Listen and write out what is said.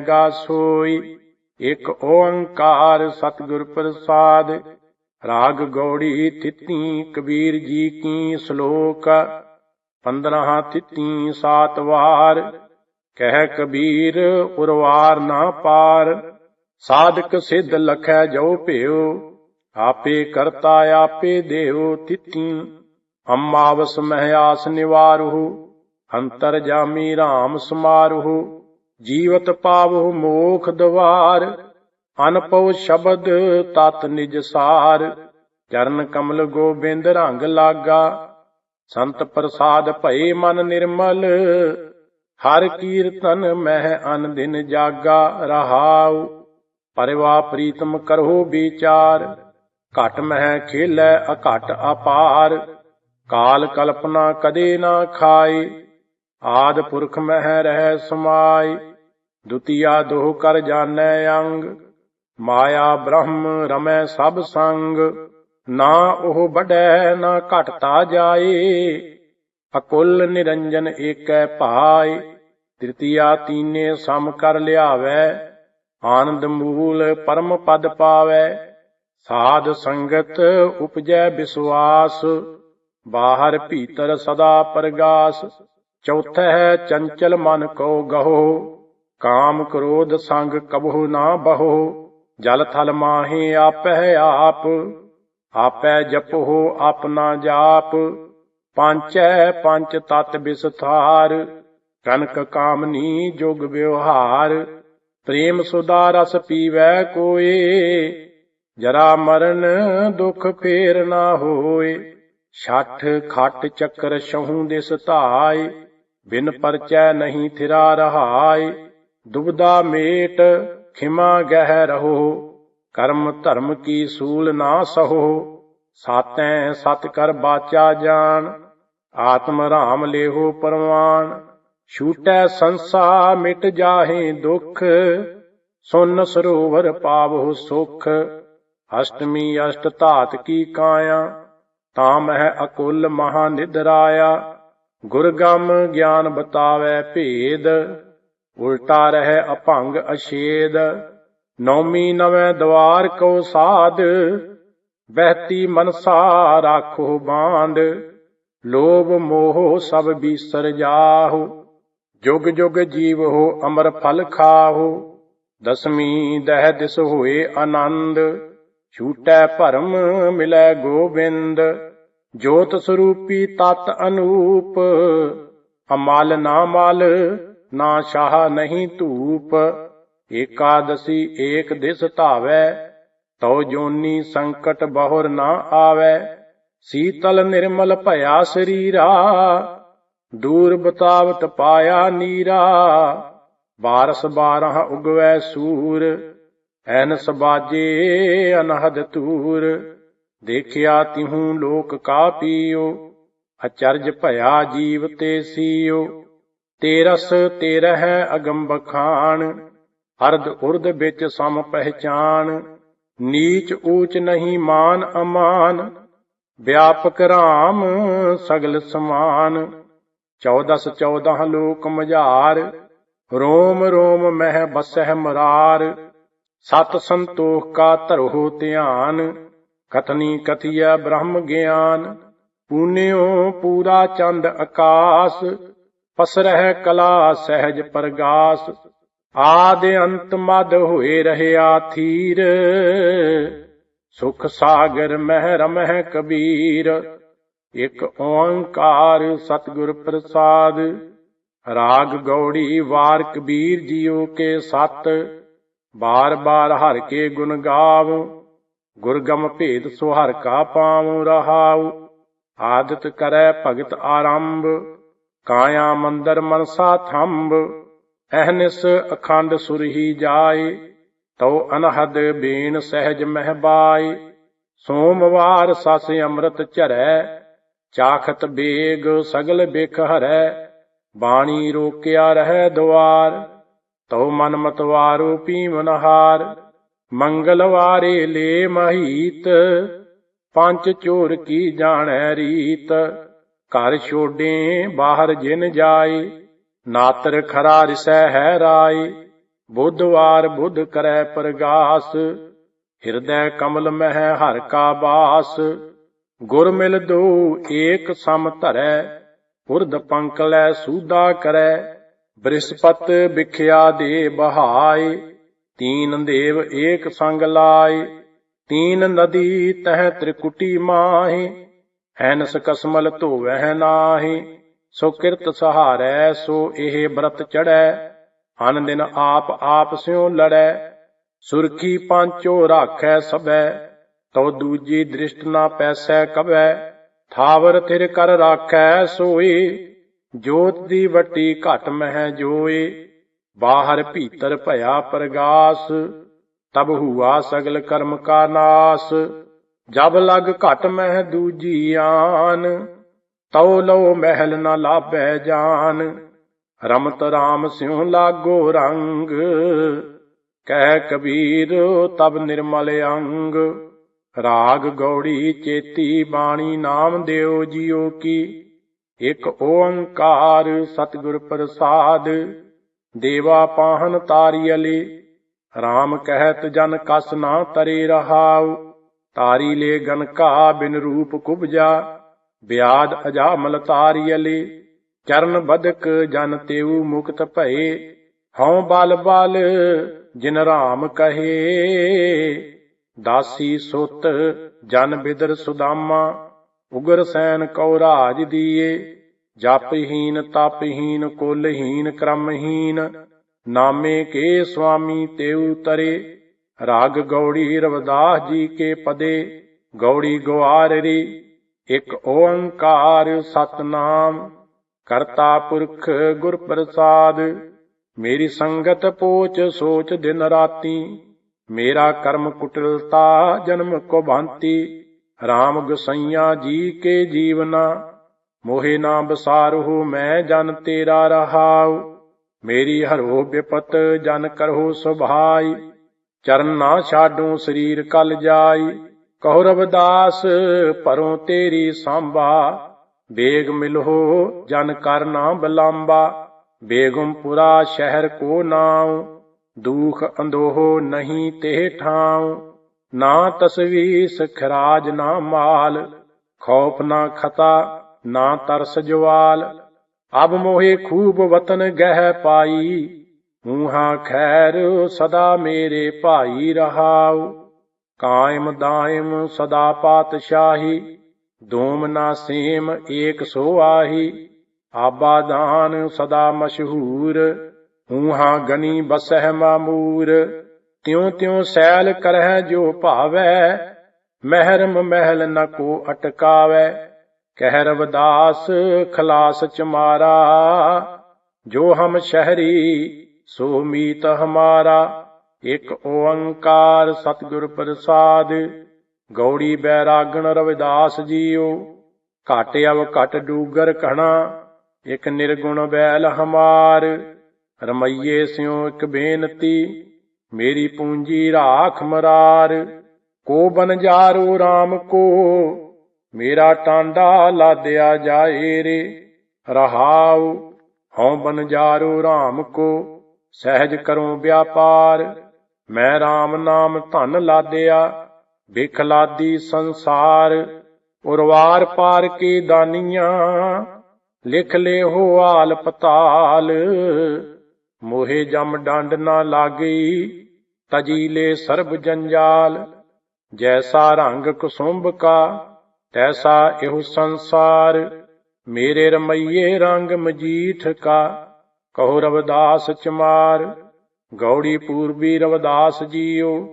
ਗਾ ਸੋਈ, ਇਕ ਓੰਕਾਰ ਸਤਿਗੁਰ ਪ੍ਰਸਾਦ। ਰਾਗ ਗੌੜੀ ਤਿੱਤੀ, ਕਬੀਰ ਜੀ ਕੀ ਸ਼ਲੋਕ। ਪੰਦਰਾਂ ਤਿੱਤੀ, ਸਾਤ ਵਾਰ, ਕਹਿ ਕਬੀਰ, ਉਰਵਾਰ ਨਾ ਪਾਰ। ਸਾਧਕ ਸਿੱਧ ਲਖੈ ਜੋ ਭਿਓ, ਆਪੇ ਕਰਤਾ ਆਪੇ ਦੇਉ ਤਿੱਤੀ। ਅਮਾਵਸ ਮਹਿ ਆਸ ਨਿਵਾਰਹੁ, ਅੰਤਰ ਜਾਮੀ RAM ਸਮਾਰਹੁ। ਜੀਵਤ ਪਾਵਹੁ ਮੋਖ ਦਵਾਰ ਅਨਪਉ ਸ਼ਬਦ ਤਤ ਨਿਜ ਸਾਰ। ਚਰਨ ਕਮਲ ਗੋਬਿੰਦ ਰੰਗ ਲਾਗਾ, ਸੰਤ ਪ੍ਰਸਾਦ ਭਏ ਮਨ ਨਿਰਮਲ। ਹਰ ਕੀਰਤਨ ਮਹਿ ਅਨ ਦਿਨ ਜਾਗਾ ਰਹਾਉ, ਪਰਿਵਾ ਪ੍ਰੀਤਮ ਕਰੋ ਵਿਚਾਰ। ਘਟ ਮਹਿ ਖੇਲੈ ਅਘਟ ਅਪਾਰ, ਕਾਲ ਕਲਪਨਾ ਕਦੇ ਨਾ ਖਾਏ। ਆਦ ਪੁਰਖ ਮਹਿ ਰਹਿ ਸਮਾਈ, ਦੁਤੀਆ ਦੋਹ ਕਰ ਜਾਣੈ ਅੰਗ, ਮਾਇਆ ਬ੍ਰਹਮ ਰਮੈ ਸਭ ਸੰਗ, ਨਾ ਉਹ ਬੜੈ ਨਾ ਘਟਤਾ ਜਾਏ, ਅਕੁੱਲ ਨਿਰੰਜਨ ਏਕੈ ਭਾਈ ਤ੍ਰਿਤੀਆ ਤੀਨੇ ਸਮ ਕਰ ਲਿਆਵੈ, ਆਨੰਦ ਮੂਲ ਪਰਮ ਪਦ ਪਾਵੈ, ਸਾਧ ਸੰਗਤ ਉਪਜੈ ਵਿਸਵਾਸ ਬਾਹਰ ਭੀਤਰ ਸਦਾ ਪਰਗਾਸ ਚੌਥਾ ਹੈ, ਚੰਚਲ ਮਨ ਕੋ ਗਹੋ, ਕਾਮ ਕ੍ਰੋਧ ਸੰਗ ਕਬਹੁ ਨਾ ਬਹੋ, ਜਲ ਥਲ ਮਾਹੇ ਆਪਹਿ ਆਪ, ਆਪੈ ਜਪੋ ਆਪਣਾ ਜਾਪ, ਪੰਚੈ ਪੰਚ ਤਤ ਵਿਸਥਾਰ ਕਨਕ ਕਾਮਨੀ ਜੁਗ ਵਿਵਹਾਰ, ਪ੍ਰੇਮ ਸੁਦਾ ਰਸ ਪੀਵੈ ਕੋਏ, ਜਰਾ ਮਰਨ ਦੁਖ ਫੇਰ ਨਾ ਹੋਏ, ਛਠ ਖੱਟ ਚੱਕਰ ਛਹੂ ਦਿਸ ਧਾਇ ਬਿਨ ਪਰਚੈ ਨਹੀਂ ਥਿਰਾ ਰਹਾਇ, ਦੁਬਦਾ ਮੇਟ ਖਿਮਾ ਗਹਿ ਰਹੋ, ਕਰਮ ਧਰਮ ਕੀ ਸੂਲ ਨਾ ਸਹੋ, ਸਾਤੈ ਸਤ ਕਰ ਬਾਚਾ ਜਾਣ, ਆਤਮ ਰਾਮ ਲੇਹੋ ਪਰਵਾਨ ਛੂਟੈ ਸੰਸਾ ਮਿਟ ਜਾਹੇ ਦੁਖ, ਸੁਨ ਸਰੋਵਰ ਪਾਵਹੁ ਸੁਖ, ਅਸ਼ਟਮੀ ਅਸ਼ਟ ਧਾਤ ਕੀ ਕਾਇਆ, ਤਾਂ ਮਹਿ ਅਕੁੱਲ ਮਹਾ ਨਿਦਰਾਇਆ ਗੁਰਗਮ ਗਿਆਨ ਬਤਾਵੇ ਭੇਦ, ਉਲਟਾ ਰਹਿ ਅਭੰਗ ਅਛੇਦ। ਨੌਮੀ ਨਵੇਂ ਦਵਾਰ ਕੋ ਸਾਧ ਬਹਿਤੀ ਮਨਸਾ ਰਾਖੋ ਬਾਂਦ ਲੋਭ ਮੋਹ ਸਭ ਬੀਸਰ ਜਾਹੋ, ਜੁਗ ਜੁਗ ਜੀਵ ਹੋ ਅਮਰ ਫਲ ਖਾਹੋ। ਦਸਮੀ ਦਹਿ ਦਿਸ ਹੋਏ ਆਨੰਦ, ਛੂਟੈ ਭਰਮ ਮਿਲੈ ਗੋਬਿੰਦ। ਜੋਤ ਸਰੂਪੀ ਤਤ ਅਨੂਪ, ਅਮਲ ਨਾ ਮਲ, ਨਾ ਸ਼ਾਹ ਨਹੀਂ ਧੂਪ। ਏਕਾਦਸੀ ਏਕ ਦਿਸ ਧਾਵੈ, ਤਉ ਜੋਨੀ ਸੰਕਟ ਬਹੁਰ ਨਾ ਆਵੈ। ਸੀਤਲ ਨਿਰਮਲ ਭਇਆ ਸਰੀਰਾ, ਦੂਰ ਬਤਾਵਤ ਪਾਇਆ ਨੀਰਾ। ਬਾਰਸ ਬਾਰਹ ਉਗਵੈ ਸੂਰ, ਐਨਸ ਬਾਜੇ ਅਨਹਦ ਤੂਰ ਦੇਖਿਆ ਤਿਹੂ ਲੋਕ ਕਾ ਪੀਓ, ਅਚਰਜ ਭਇਆ ਜੀਵ ਤੇ ਸੀਓ। ਤੇਰਸ ਤੇਰਹਿ ਅਗੰਬ ਖਾਨ ਅਰਧ ਉਰਧ ਵਿੱਚ ਸਮ ਪਹਿਚਾਨ। ਨੀਚ ਊਚ ਨਹੀਂ ਮਾਨ ਅਮਾਨ, ਵਿਆਪਕ ਰਾਮ ਸਗਲ ਸਮਾਨ। 14 14 ਲੋਕ ਮਝਾਰ, ਰੋਮ ਰੋਮ ਮਹਿ ਬਸਹਿ ਮਰਾਰ। ਸਤ ਸੰਤੋਖ ਕਾ ਧਰੋ ਧਿਆਨ ਕਥਨੀ ਕਥਿਆ ਬ੍ਰਹਮ ਗਿਆਨ, ਪੂਨਿਓ ਪੂਰਾ ਚੰਦ ਆਕਾਸ, ਪਸਰਹਿ ਕਲਾ ਸਹਿਜ ਪ੍ਰਗਾਸ, ਆਦ ਅੰਤ ਮਦ ਹੋਏ ਰਹਿਆ ਥੀਰ, ਸੁਖ ਸਾਗਰ ਮਹਿ ਰਮਹਿ ਕਬੀਰ, ਇਕ ਓੰਕਾਰ ਸਤਿਗੁਰ ਪ੍ਰਸਾਦ, ਰਾਗ ਗੌੜੀ ਵਾਰ ਕਬੀਰ ਜੀਓ ਕੇ ਸਤ, ਬਾਰ ਬਾਰ ਹਰ ਕੇ ਗੁਣ ਗਾਵ ਗੁਰਗਮ ਭੇਦ ਸੋ ਕਾ ਪਾਉ ਰਹਾਉ, ਆਦਤ ਕਰੈ ਭਗਤ ਆਰੰਭ, ਕਾਇਆ ਮੰਦਰ ਮਨਸਾ ਥੰਬ ਅਹਨਿਸ ਅਖੰਡ ਸੁਰਹੀ ਜਾਏ, ਤਉ ਅਨਹਦ ਬੇਨ ਸਹਿਜ ਮਹਿਬਾਈ ਸੋਮਵਾਰ ਸਸ ਅੰਮ੍ਰਿਤ ਝਰੈ, ਚਾਖਤ ਬੇਗ ਸਗਲ ਬਿਖ ਹਰੈ, ਬਾਣੀ ਰੋਕਿਆ ਰਹਿ ਦੁਆਰ, ਤਉ ਮਨ ਮਤਵਾਰੋ ਪੀਵਨਹਾਰ ਮੰਗਲਵਾਰੇ ਲੇ ਮਹੀਤ, ਪੰਜ ਚੋਰ ਕੀ ਜਾਣੈ ਰੀਤ? ਘਰ ਛੋਡੇ ਬਾਹਰ ਜਿਨ ਜਾਏ, ਨਾਤਰ ਖਰਾ ਰਿਸੈ ਹੈ ਰਾਈ ਬੁੱਧਵਾਰ ਬੁੱਧ ਕਰੈ ਪ੍ਰਗਾਸ, ਹਿਰਦੈ ਕਮਲ ਮਹਿ ਹਰ ਕਾ ਬਾਸ। ਗੁਰ ਮਿਲ ਦੋ ਏਕ ਸਮ ਧਰੈ ਉਰਧ ਪੰਕ ਸੂਦਾ ਕਰੈ। ਬ੍ਰਿਸਪਤ ਵਿਖਿਆ ਦੇ ਬਹਾਏ ਤੀਨ ਦੇਵ ਏਕ ਸੰਗ ਲਾਏ, ਤੀਨ ਨਦੀ ਤਹਿ ਤ੍ਰਿਕੁਟੀ ਮਾਹੀ, ਹੈਨਸ ਕਸਮਲ ਧੋਵਹਿ ਨਾਹੀ, ਸੋ ਕਿਰਤ ਸਹਾਰੈ, ਸੋ ਇਹ ਬ੍ਰਤ ਚੜੈ ਹਨ ਦਿਨ ਆਪ ਆਪ ਸਿਉ ਲੜੈ, ਸੁਰਖੀ ਪੰਚੋ ਰਾਖੈ ਸਭੈ, ਤਉ ਦੂਜੀ ਦ੍ਰਿਸ਼ਟ ਨਾ ਪੈਸੈ ਕਬੈ ਥਾਵਰ ਥਿਰ ਕਰ ਰਾਖੈ ਸੋਈ ਜੋਤ ਦੀ ਵੱਟੀ ਘਟ ਮਹਿ ਜੋਏ। ਬਾਹਰ ਭੀਤਰ ਭਇਆ ਪ੍ਰਗਾਸ, ਤਬ ਹੁਆ ਸਗਲ ਕਰਮ ਕਾ ਨਾਸ। ਜਬ ਲਗ ਘਟ ਮਹਿ ਦੂਜੀ ਆਨ, ਤਉ ਲਉ ਮਹਿਲ ਨਾ ਲਾਭੈ ਜਾਨ। ਰਮਤ ਰਾਮ ਸਿਉ ਲਾਗੋ ਰੰਗ, ਕਹਿ ਕਬੀਰ ਤਬ ਨਿਰਮਲ ਅੰਗ। ਰਾਗ ਗੌੜੀ ਚੇਤੀ ਬਾਣੀ ਨਾਮ ਦਿਓ ਜੀਓ ਕੀ, ਇਕ ਓੰਕਾਰ ਸਤਿਗੁਰ ਪ੍ਰਸਾਦ। ਦੇਵਾ ਪਾਹਨ ਤਾਰੀਅਲੀ RAM ਕਹਿਤ ਜਨ ਕਸ ਨਾ ਤਰੇ ਰਹਾਉ, ਤਾਰੀ ਲੈ ਗਨਕਾ ਬਿਨ ਰੂਪ ਕੁਬਜਾ ਬਿਆਦ ਅਜਾਮਲ ਤਾਰੀਅਲੀ ਚਰਨ ਬਦਕ ਜਨ ਤੇਉ ਮੁਕਤ ਭਏ, ਹਉ ਬਲ ਬਲ ਜਿਨ RAM ਕਹੇ, ਦਾਸੀ ਸੁਤ ਜਨ ਬਿਦਰ ਸੁਦਾਮਾ, ਉਗਰ ਸੈਨ ਕਉ ਰਾਜ ਦੀਏ ਜਪਹੀਨ ਤਪਹੀਨ ਕੁਲਹੀਨ ਕਰਮਹੀਨ, ਨਾਮੇ ਕੇ ਸੁਆਮੀ ਤੇਉ ਤਰੇ, ਰਾਗ ਗੌੜੀ ਰਵਦਾਸ ਜੀ ਕੇ ਪਦੇ, ਗੌੜੀ ਗਵਾਰਰੀ ਇਕ ਓੰਕਾਰ ਸਤਨਾਮ, ਕਰਤਾ ਪੁਰਖ ਗੁਰ ਪ੍ਰਸਾਦ, ਮੇਰੀ ਸੰਗਤ ਪੋਚ ਸੋਚ ਦਿਨ ਰਾਤੀ, ਮੇਰਾ ਕਰਮ ਕੁਟਲਤਾ ਜਨਮ ਕੋ ਭਾਂਤੀ RAM ਗੁਸਈਆ ਜੀ ਕੇ ਜੀਵਨਾ ਮੋਹਿ ਨਾ ਬਸਾਰਹੁ ਮੈਂ ਜਨ ਤੇਰਾ ਰਹਾਉ। ਮੇਰੀ ਹਰੋ ਬਿਪਤ, ਜਨ ਕਰਹੁ ਸੁਭਾਈ। ਚਰਨ ਨਾ ਛਾਡੂ, ਸਰੀਰ ਕਲ ਜਾਈ। ਕਹੁ ਰਵਦਾਸ, ਪਰੋਂ ਤੇਰੀ ਸੰਭਾ। ਬੇਗ ਮਿਲਹੋ, ਜਨ ਕਰ ਨਾ ਬਲਾਂਬਾ। ਬੇਗਮਪੁਰਾ ਸ਼ਹਿਰ ਕੋ ਨਾਉ। ਦੂਖ ਅੰਦੋਹ ਨਹੀਂ ਤੇ ਠਾਉ। ਨਾ ਤਸਵੀਸ ਖਰਾਜ ਨਾ ਮਾਲ। ਖੌਫ ਨਾ ਖਤਾ ਨਾ ਤਰਸ ਜਵਾਲ, ਅਬ ਮੋਹੇ ਖੂਬ ਵਤਨ ਗਹਿ ਪਾਈ, ਮੂਹਾ ਖੈਰ ਸਦਾ ਮੇਰੇ ਭਾਈ ਰਹਾਉ। ਕਾਇਮ ਦਾਇਮ ਸਦਾ ਪਾਤਸ਼ਾਹੀ, ਦੋਮ ਨਾ ਸੇਮ ਏਕ ਸੋ ਆਹੀ। ਆਬਾ ਦਾਨ ਸਦਾ ਮਸ਼ਹੂਰ ਹੂਹਾ ਗਨੀ ਬਸਹਿ ਮਾਮੂਰ। ਤਿਉ ਤਿਉ ਸੈਲ ਕਰਹਿ ਜੋ ਭਾਵੈ, ਮਹਿਰਮ ਮਹਿਲ ਨ ਕੋ ਅਟਕਾਵੈ। ਕਹਿ ਰਵਦਾਸ, ਖਲਾਸ ਚਮਾਰਾ ਜੋ ਹਮ ਸ਼ਹਿਰੀ, ਸੋ ਮੀਤ ਹਮਾਰਾ। ਇਕ ਓੰਕਾਰ ਸਤਿਗੁਰ ਪ੍ਰਸਾਦ। ਗੌੜੀ ਬੈਰਾਗਣ ਰਵਿਦਾਸ ਜੀਓ। ਘਟ ਅਵ ਘਟ ਡੂਗਰ ਕਹਣਾ ਇਕ ਨਿਰਗੁਣ ਬੈਲ ਹਮਾਰ। ਰਮਈਏ ਸਿਉ ਇਕ ਬੇਨਤੀ। ਮੇਰੀ ਪੂੰਜੀ ਰਾਖ ਮਰਾਰ। ਕੋ ਬਨ ਜਾਰੋ RAM ਕੋ। ਮੇਰਾ ਟਾਂਡਾ ਲਾਦਿਆ ਜਾਏ ਰੇ। ਰਹਾਉ, ਹਉ ਬਨ RAM ਕੋ। ਸਹਿਜ ਕਰੋ ਵਿਆਪਾਰ, ਮੈਂ RAM ਨਾਮ ਧਨ ਲਾਦਿਆ। ਬਿਖ ਲਾਦੀ ਸੰਸਾਰ, ਉਰਵਾਰ ਪਾਰ ਕੇ ਦਾਨੀਆਂ। ਲਿਖ ਲੇ ਹੋ ਆਲ ਪਤਾਲ, ਮੋਹੇ ਜਮ ਡੰਡ ਨਾ ਲਾਗੀ। ਤਜੀਲੇ ਸਰਬ ਜੰਜਾਲ, ਜੈਸਾ ਰੰਗ ਕੁਸੁੰਭ ਕਾ। ਤੈਸਾ ਇਹੋ ਸੰਸਾਰ, ਮੇਰੇ ਰਮਈਏ ਰੰਗ ਮਜੀਠ ਕਾ। ਕਹੋ ਰਵਦਾਸ ਚਮਾਰ, ਗੌੜੀ ਪੂਰਬੀ ਰਵਦਾਸ ਜੀਓ।